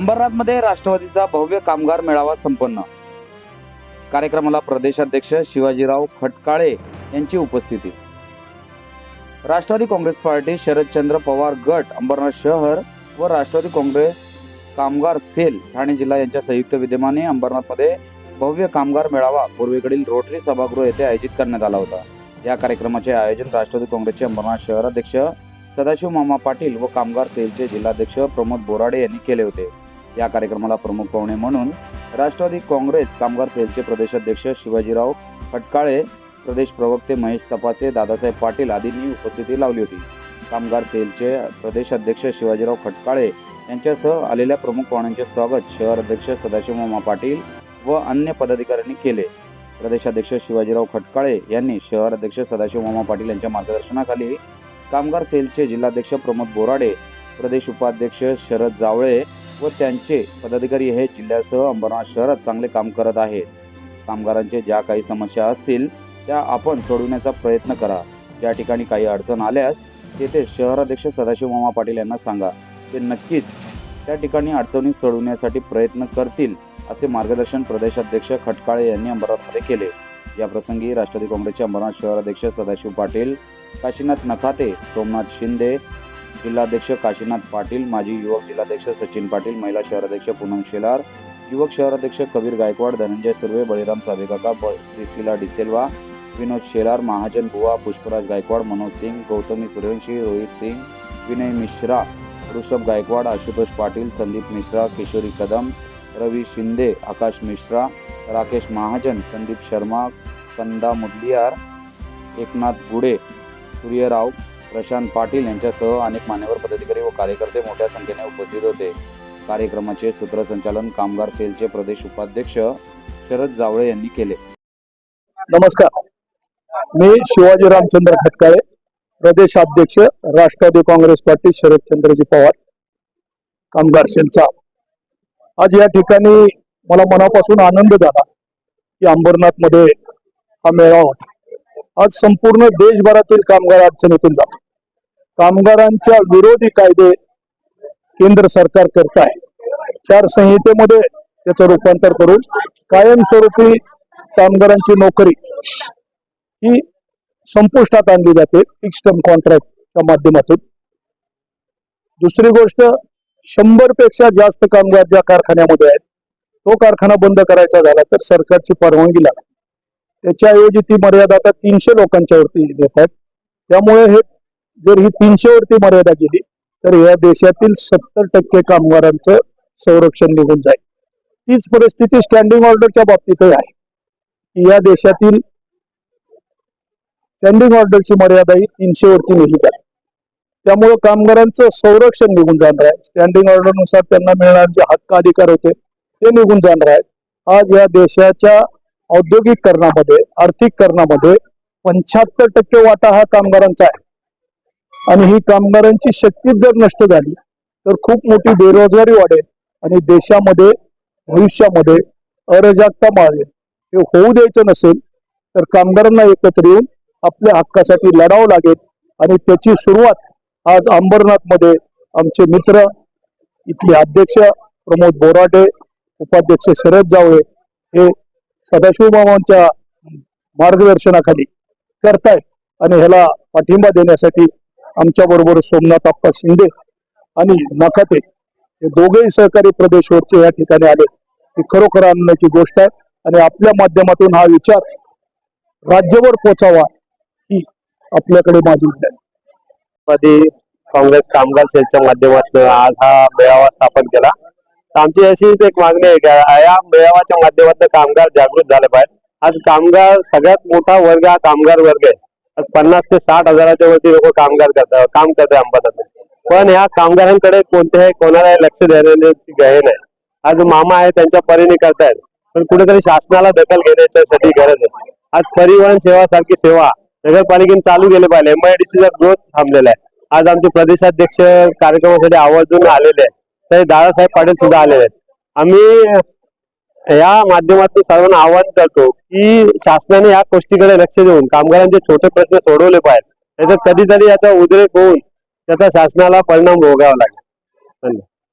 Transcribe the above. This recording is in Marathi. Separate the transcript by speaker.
Speaker 1: अंबरनाथमध्ये राष्ट्रवादीचा भव्य कामगार मेळावा संपन्न. कार्यक्रमाला प्रदेशाध्यक्ष शिवाजीराव खटकाळे यांची उपस्थिती. राष्ट्रवादी काँग्रेस पार्टी शरदचंद्र पवार गट अंबरनाथ शहर व राष्ट्रवादी काँग्रेस कामगार सेल ठाणे जिल्हा यांच्या संयुक्त विद्यमाने अंबरनाथमध्ये भव्य कामगार मेळावा पूर्वेकडील रोटरी सभागृह येथे आयोजित करण्यात आला होता. या कार्यक्रमाचे आयोजन राष्ट्रवादी काँग्रेसचे अंबरनाथ शहराध्यक्ष सदाशिव मामा पाटील व कामगार सेलचे जिल्हाध्यक्ष प्रमोद बोराडे यांनी केले होते. या कार्यक्रमाला प्रमुख पाहुणे म्हणून राष्ट्रवादी काँग्रेस कामगार सेलचे प्रदेशाध्यक्ष शिवाजीराव खटकाळे प्रदेश प्रवक्ते महेश तपासे दादासाहेब पाटील आदींनी उपस्थिती लावली होती. कामगार सेलचे प्रदेशाध्यक्ष शिवाजीराव खटकाळे यांच्यासह आलेल्या प्रमुख पाहुण्यांचे स्वागत शहर अध्यक्ष सदाशिव मामा पाटील व अन्य पदाधिकाऱ्यांनी केले. प्रदेशाध्यक्ष शिवाजीराव खटकाळे यांनी शहर अध्यक्ष सदाशिव मामा पाटील यांच्या मार्गदर्शनाखाली कामगार सेलचे जिल्हाध्यक्ष प्रमोद बोराडे प्रदेश उपाध्यक्ष शरद जावळे व त्यांचे पदाधिकारी हे जिल्ह्यासह अंबरनाथ शहरात चांगले काम करत आहेत. कामगारांचे ज्या काही समस्या असतील त्या आपण सोडवण्याचा प्रयत्न करा. ज्या ठिकाणी काही अडचण आल्यास तेथे शहराध्यक्ष सदाशिव मामा पाटील यांना सांगा. ते नक्कीच त्या ठिकाणी अडचणी सोडवण्यासाठी प्रयत्न करतील असे मार्गदर्शन प्रदेशाध्यक्ष खटकाळे यांनी अंबरनाथमध्ये केले. या प्रसंगी राष्ट्रवादी काँग्रेसचे अंबरनाथ शहराध्यक्ष सदाशिव पाटील काशीनाथ नखाते सोमनाथ शिंदे जिल्हाध्यक्ष काशीनाथ पाटील माजी युवक जिल्हाध्यक्ष सचिन पाटील महिला शहराध्यक्ष पूनम शेलार युवक शहराध्यक्ष कबीर गायकवाड धनंजय सुर्वे बळीराम चाबेकाका ब प्रिसिला डिसेल्वा विनोद शेलार महाजन बुवा पुष्पराज गायकवाड मनोज सिंग गौतमी सूर्यवंशी रोहित सिंग विनय मिश्रा ऋषभ गायकवाड आशुतोष पाटील संदीप मिश्रा किशोरी कदम रवी शिंदे आकाश मिश्रा राकेश महाजन संदीप शर्मा कंदा मुदलियार एकनाथ गुडे सूर्यराव प्रशांत पाटील यांच्यासह अनेक मान्यवर पदाधिकारी व कार्यकर्ते मोठ्या संख्येने उपस्थित होते. कार्यक्रमाचे सूत्रसंचालन कामगार सेलचे प्रदेश उपाध्यक्ष शरद जावळे यांनी केले.
Speaker 2: नमस्कार. मी शिवाजी रामचंद्र खटकाळे प्रदेशाध्यक्ष राष्ट्रवादी काँग्रेस पार्टी शरदचंद्रजी पवार कामगार सेलचा. आज या ठिकाणी मला मनापासून आनंद झाला की अंबरनाथमध्ये हा मेळावा होता. आज संपूर्ण देशभरातील कामगार अडचणीतून जातो कामगारांच्या विरोधी कायदे केंद्र सरकार करत आहे चार संहितेमध्ये त्याचं रूपांतर करून कायमस्वरूपी कामगारांची नोकरी ही संपुष्टात आणली जाते फिक्स टर्म कॉन्ट्रॅक्टच्या माध्यमातून. दुसरी गोष्ट शंभरपेक्षा जास्त कामगार ज्या कारखान्यामध्ये आहेत तो कारखाना बंद करायचा झाला तर सरकारची परवानगी लागते. त्याच्याऐवजी ती मर्यादा आता तीनशे लोकांच्या वरती देत आहेत. त्यामुळे हे जर ही तीनशेवरती मर्यादा गेली तर या देशातील सत्तर टक्के कामगारांचं संरक्षण निघून जाईल. तीच परिस्थिती स्टँडिंग ऑर्डरच्या बाबतीतही आहे. या देशातील स्टँडिंग ऑर्डरची मर्यादा ही तीनशे वरती नेली जाते. त्यामुळे कामगारांचं संरक्षण निघून जाणार आहे. स्टँडिंग ऑर्डरनुसार त्यांना मिळणारे जे हक्क अधिकार होते ते निघून जाणार आहेत. आज या देशाच्या औद्योगिकरणामध्ये आर्थिककरणामध्ये पंच्याहत्तर टक्के वाटा हा कामगारांचा आहे. आणि ही कामगारांची शक्ती जर नष्ट झाली तर खूप मोठी बेरोजगारी वाढेल आणि देशामध्ये भविष्यामध्ये अराजकता मारेल हे होऊ द्यायचं नसेल तर कामगारांना एकत्र येऊन आपल्या हक्कासाठी लढावं लागेल आणि त्याची सुरुवात आज अंबरनाथमध्ये आमचे मित्र इथले अध्यक्ष प्रमोद बोराटे उपाध्यक्ष शरद जावळे हे सदाशिवबाबांच्या मार्गदर्शनाखाली करतायत आणि ह्याला पाठिंबा देण्यासाठी आमच्या बरोबर सोमनाथ अप्पा शिंदे आणि नखाते हे दोघेही सहकारी प्रदेशवरचे या ठिकाणी आले. ही खरोखर आनंदाची गोष्ट आहे आणि आपल्या माध्यमातून हा विचार राज्यभर पोचावा ही आपल्याकडे माझी विनंती.
Speaker 3: काँग्रेस कामगार सेलच्या माध्यमातून आज हा मेळावा स्थापन केला. आमची अशीच एक मागणी आहे का या मेळाव्याच्या माध्यमातून कामगार जागृत झाले पाहिजे. आज कामगार सगळ्यात मोठा वर्ग हा कामगार वर्ग आहे. आज पन्नास ते साठ हजाराच्या वरती लोक कामगार करतात काम करतात अंबादात पण ह्या कामगारांकडे कोणत्याही कोणालाही लक्ष देण्याची गहे नाही. आज मामा आहे त्यांच्या परीने करतायत. पण कुठेतरी शासनाला दखल घेण्याच्यासाठी गरज आहे. आज परिवहन सेवा सारखी सेवा नगरपालिकेने चालू केले पाहिजे. एमआयडीसीचा ग्रोथ थांबलेला आहे. आज आमचे प्रदेशाध्यक्ष कार्यक्रमासाठी आवर्जून आलेले आहेत. तर दादासाहेब पाटील सुद्धा आलेले आहेत. आम्ही या माध्यमातून सर्वांना आवाहन करतो की शासनाने या गोष्टीकडे लक्ष देऊन कामगारांचे छोटे प्रश्न सोडवले पाहिजे नाहीतर कधीतरी याचा उद्रेक होऊन त्याचा शासनाला परिणाम भोगावा लागेल. धन्यवाद.